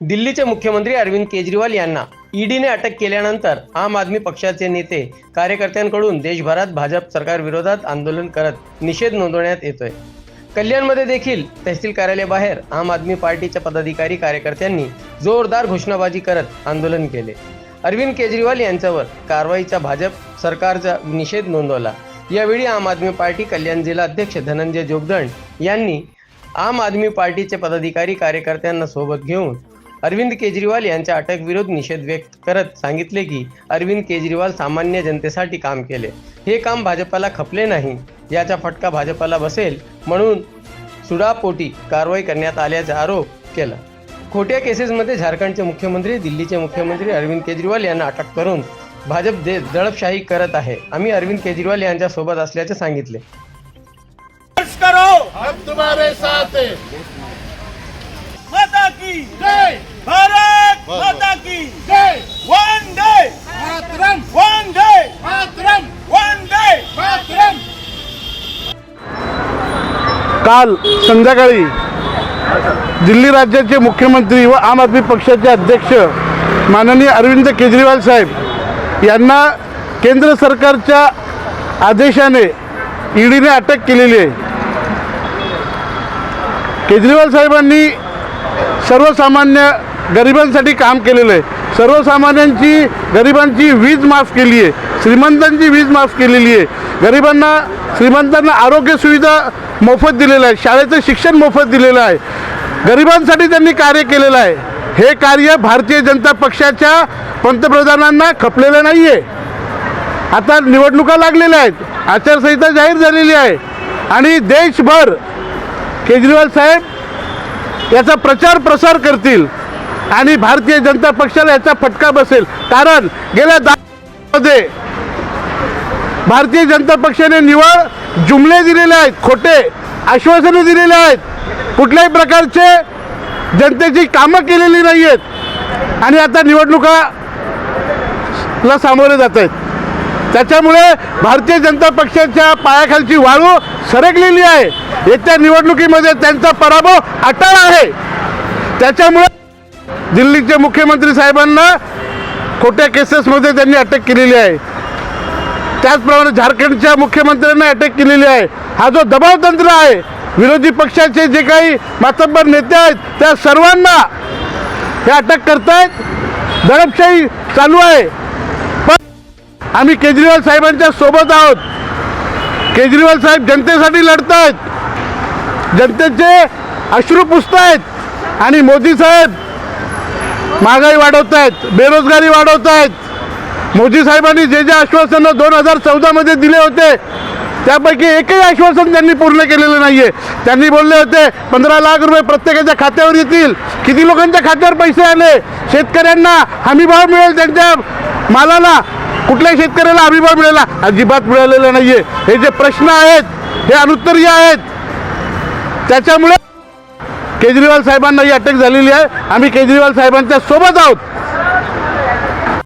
दिल्लीचे मुख्यमंत्री अरविंद केजरीवाल यांना ईडीने अटक केल्यानंतर आम आदमी पक्षाचे नेते कार्यकर्त्यांकडून देशभरात भाजप सरकार विरोधात आंदोलन करत निषेध नोंदवण्यात येतोय. कल्याणमध्ये देखील तहसील कार्यालयाबाहेर आम आदमी पार्टीच्या पदाधिकारी कार्यकर्त्यांनी जोरदार घोषणाबाजी करत आंदोलन केले. अरविंद केजरीवाल यांच्यावर कारवाईचा भाजप सरकारचा निषेध नोंदवला. यावेळी आम आदमी पार्टी कल्याण जिल्हा अध्यक्ष धनंजय जोगदंड यांनी आम आदमी पार्टीचे पदाधिकारी कार्यकर्त्यांना सोबत घेऊन अरविंद केजरीवाल यांच्या अटक विरोध निषेध व्यक्त करत सांगितले की अरविंद केजरीवाल सामान्य जनतेसाठी काम केले. हे काम भाजपाला खपले नाही. याचा फटका भाजपाला बसेल म्हणून सुडापोटी कारवाई करण्यात आल्याचा आरोप केला. खोट्या केसेसमध्ये झारखंडचे मुख्यमंत्री दिल्लीचे मुख्यमंत्री अरविंद केजरीवाल यांना अटक करून भाजप दे दडपशाही करत आहे. आम्ही अरविंद केजरीवाल यांच्या सोबत असल्याचे सांगितले. करो! हम तुम्हारे साथ हैं। माता की जय! भारत माता की जय। वंदे। मातरम वंदे। मातरम वंदे। मातरम काल संध्याकाळी दिल्ली राज्याचे मुख्यमंत्री व आम आदमी पक्षाचे अध्यक्ष माननीय अरविंद केजरीवाल साहेब यांना केंद्र सरकारच्या आदेशाने ईडीने अटक केलेली आहे. केजरीवाल साहेबांनी सर्वसामान्य गरिबांसाठी काम केलेलं आहे. सर्वसामान्यांची गरिबांची वीज माफ केली आहे. श्रीमंतांची वीज माफ केलेली आहे. गरिबांना श्रीमंतांना आरोग्य सुविधा मोफत दिलेलं आहे शाळेचं शिक्षण मोफत दिलेलं आहे. गरिबांसाठी त्यांनी कार्य केलेलं आहे. हे कार्य भारतीय जनता पक्षाच्या पंतप्रधानांना खपलेलं नाही आहे आता निवडणुका लागलेल्या आहेत. आचारसंहिता जाहीर झालेली आहे. आणि देशभर केजरीवाल साहेब याचा प्रचार प्रसार करतील. आणि भारतीय जनता पक्षाला याचा फटका बसेल. कारण गेल्या दहा मध्ये भारतीय जनता पक्षाने निवळ जुमले दिलेले आहेत खोटे आश्वासनं दिलेले आहेत. कुठल्याही प्रकारचे जनतेची कामं केलेली नाही आहेत आणि आता निवडणुकाला सामोरे जात आहेत. त्याच्यामुळे भारतीय जनता पक्षाच्या पायाखालची वाळू सरकलेली आहे. येत्या निवडणुकीमध्ये त्यांचा पराभव अटळ आहे. त्याच्यामुळे दिल्लीचे मुख्यमंत्री साहेबांना खोट्या केसेसमध्ये त्यांनी अटक केलेली आहे. त्याचप्रमाणे झारखंडच्या मुख्यमंत्र्यांना अटक केलेली आहे. हा जो दबाव तंत्र आहे विरोधी पक्षाचे जे काही मातब्बर नेते आहेत त्या सर्वांना हे अटक करतायत. दडपशाही चालू आहे. पण आम्ही केजरीवाल साहेबांच्या सोबत आहोत. केजरीवाल साहेब जनतेसाठी लढत आहेत जनतेचे अश्रू पुसत आहेत आणि मोदी साहेब महागाई वाढवत आहेत बेरोजगारी वाढवत आहेत. मोदी साहेबांनी जे जे आश्वासनं दोन हजार चौदामध्ये दिले होते त्यापैकी एकही आश्वासन त्यांनी पूर्ण केलेलं नाही आहे त्यांनी बोलले होते पंधरा लाख रुपये प्रत्येकाच्या खात्यावर येतील. किती लोकांच्या खात्यावर पैसे आले? शेतकऱ्यांना हमीभाव मिळेल त्यांच्या मालाला. कुठल्याही शेतकऱ्याला हमीभाव मिळाला अजिबात मिळालेला नाही आहे हे जे प्रश्न आहेत हे अनुत्तरीय आहेत. त्याच्यामुळे केजरीवाल साहेबांना ही अटक झालेली आहे. आम्ही केजरीवाल साहेबांच्या सोबत आहोत.